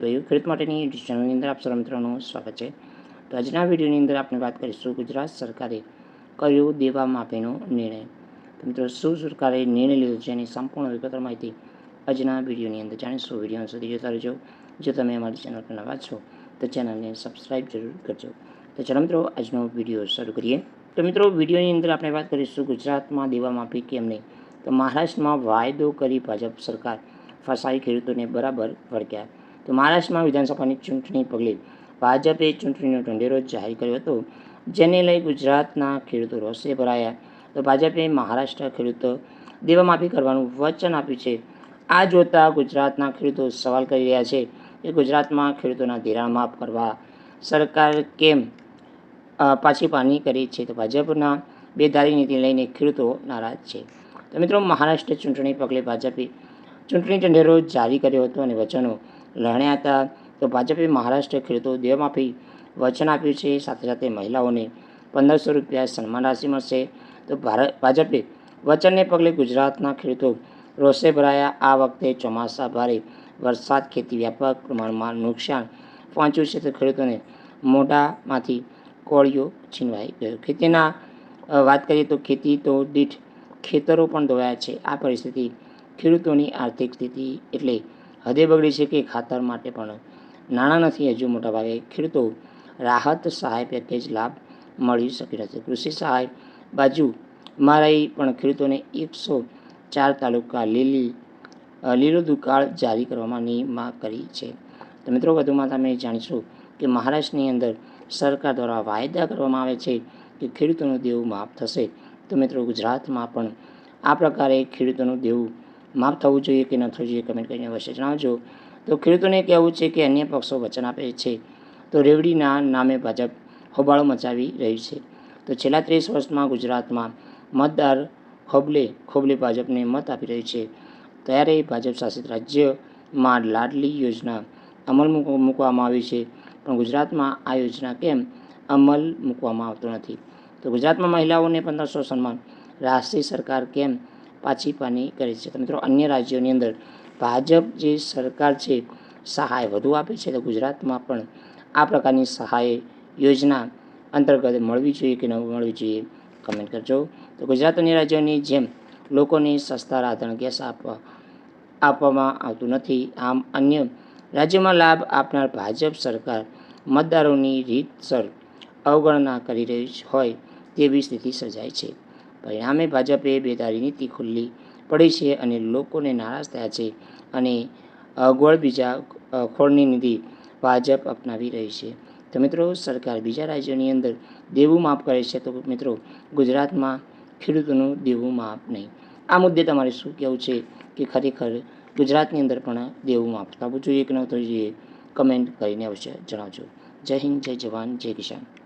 તો એ ખેડૂત માટેની ચેનલની અંદર આપ સર્વ મિત્રોનું સ્વાગત છે. તો આજના વિડીયોની અંદર આપણે વાત કરીશું ગુજરાત સરકારે કર્યો દેવા માફીનો નિર્ણય. તો મિત્રો, શું સરકારે નિર્ણય લીધો છે એની સંપૂર્ણ વિગતવાર માહિતી આજના વિડીયોની અંદર જાણીશું. વીડિયો સુધી જોતા રહેજો. જો તમે અમારી ચેનલ પર નવા છો, તો ચેનલને સબસ્ક્રાઈબ જરૂર કરજો. તો ચાલો મિત્રો, આજનો વીડિયો શરૂ કરીએ. તો મિત્રો, વિડીયોની અંદર આપણે વાત કરીશું ગુજરાતમાં દેવા માફી કેમ નહીં? તો મહારાષ્ટ્રમાં વાયદો કરી ભાજપ સરકાર. ફસાઈ ખેડૂતોને બરાબર વળગ્યા. તો મહારાષ્ટ્રમાં વિધાનસભાની ચૂંટણી પગલે ભાજપે ચૂંટણીનો ઢંઢેરો જાહેર કર્યો હતો, જેને લઈ ગુજરાતના ખેડૂતો રોષે ભરાયા. તો ભાજપે મહારાષ્ટ્ર ખેડૂતો દેવામાફી કરવાનું વચન આપ્યું છે. આ જોતા ગુજરાતના ખેડૂતો સવાલ કરી રહ્યા છે કે ગુજરાતમાં ખેડૂતોના ધિરાણ માફ કરવા સરકાર કેમ પાછી પાની કરી છે? તો ભાજપના બેધારી નીતિ લઈને ખેડૂતો નારાજ છે. તો મિત્રો, મહારાષ્ટ્ર ચૂંટણી પગલે ભાજપે ચૂંટણી ઢંઢેરો જારી કર્યો હતો અને વચનો લણ્યા હતા તો ભાજપે મહારાષ્ટ્ર ખેડૂતો દેવમાફી વચન આપ્યું છે. સાથે સાથે મહિલાઓને પંદરસો રૂપિયા સન્માન રાશિ મળશે. તો ભારત ભાજપે વચનને પગલે ગુજરાતના ખેડૂતો રોષે ભરાયા. આ વખતે ચોમાસા ભારે વરસાદ ખેતી વ્યાપક પ્રમાણમાં નુકસાન પહોંચ્યું છે. તો ખેડૂતોને મોઢામાંથી કોળીઓ છીનવાઈ ગયો. ખેતીના વાત કરીએ તો ખેતી તો દીઠ ખેતરો પણ ધોવાયા છે. આ પરિસ્થિતિ ખેડૂતોની આર્થિક સ્થિતિ એટલે હદે બગડી છે કે ખાતર માટે પણ નાણાં નથી. હજુ મોટાભાગે ખેડૂતો રાહત સહાય પેકેજ લાભ મળી શકી નથી કૃષિ સહાય બાજુ મારાઈ પણ ખેડૂતોને એકસો ચાર તાલુકા લીલી લીલો દુકાળ જારી કરવાની માંગ કરી છે. તો મિત્રો, વધુમાં તમે જાણીશું કે મહારાષ્ટ્રની અંદર સરકાર દ્વારા વાયદા કરવામાં આવે છે કે ખેડૂતોનું દેવું માફ થશે. તો મિત્રો, ગુજરાતમાં પણ આ પ્રકારે ખેડૂતોનું દેવું માફ થવું જોઈએ કે ન થવું જોઈએ કમેન્ટ કરીને અવશ્ય જણાવજો. તો ખેડૂતોને કહેવું છે કે અન્ય પક્ષો વચન આપે છે. તો રેવડીના નામે ભાજપ હોબાળો મચાવી રહ્યું છે. તો છેલ્લા ત્રીસ વર્ષમાં ગુજરાતમાં મતદાર ખોબલે ખોબલે ભાજપને મત આપી રહ્યું છે. ત્યારે ભાજપ શાસિત રાજ્યમાં લાડલી યોજના અમલ મૂકવામાં આવી છે. પણ ગુજરાતમાં આ યોજના કેમ અમલ મૂકવામાં આવતો નથી? તો ગુજરાતમાં મહિલાઓને પંદરસો સન્માન, રાષ્ટ્રીય સરકાર કેમ પાછી પાની કરે છે. તો મિત્રો, અન્ય રાજ્યોની અંદર ભાજપ જે સરકાર છે, સહાય વધુ આપે છે, તો ગુજરાતમાં પણ આ પ્રકારની સહાય યોજના અંતર્ગત મળવી જોઈએ કે ન મળવી જોઈએ કમેન્ટ કરજો. તો ગુજરાત અન્ય રાજ્યોની જેમ લોકોને સસ્તા રાધણ ગેસ આપવા આપવામાં આવતું નથી. આમ અન્ય રાજ્યોમાં લાભ આપનાર ભાજપ સરકાર મતદારોની રીતસર અવગણના કરી રહી હોય તેવી સ્થિતિ સર્જાય છે. પરિણામે ભાજપે બેદારી નીતિ ખુલ્લી પડી છે અને લોકોને નારાજ થયા છે અને અગવડ બીજા ખોળની નીતિ ભાજપ અપનાવી રહી છે. તો મિત્રો, સરકાર બીજા રાજ્યોની અંદર દેવું માફ કરે છે તો મિત્રો, ગુજરાતમાં ખેડૂતોનું દેવું માફ નહીં. આ મુદ્દે તમારે શું કહેવું છે કે ખરેખર ગુજરાતની અંદર પણ દેવું માફ થવું જોઈએ કે ન થવું જોઈએ? કમેન્ટ કરીને અવશ્ય જણાવજો. જય હિન્દ જય જવાન, જય કિસાન.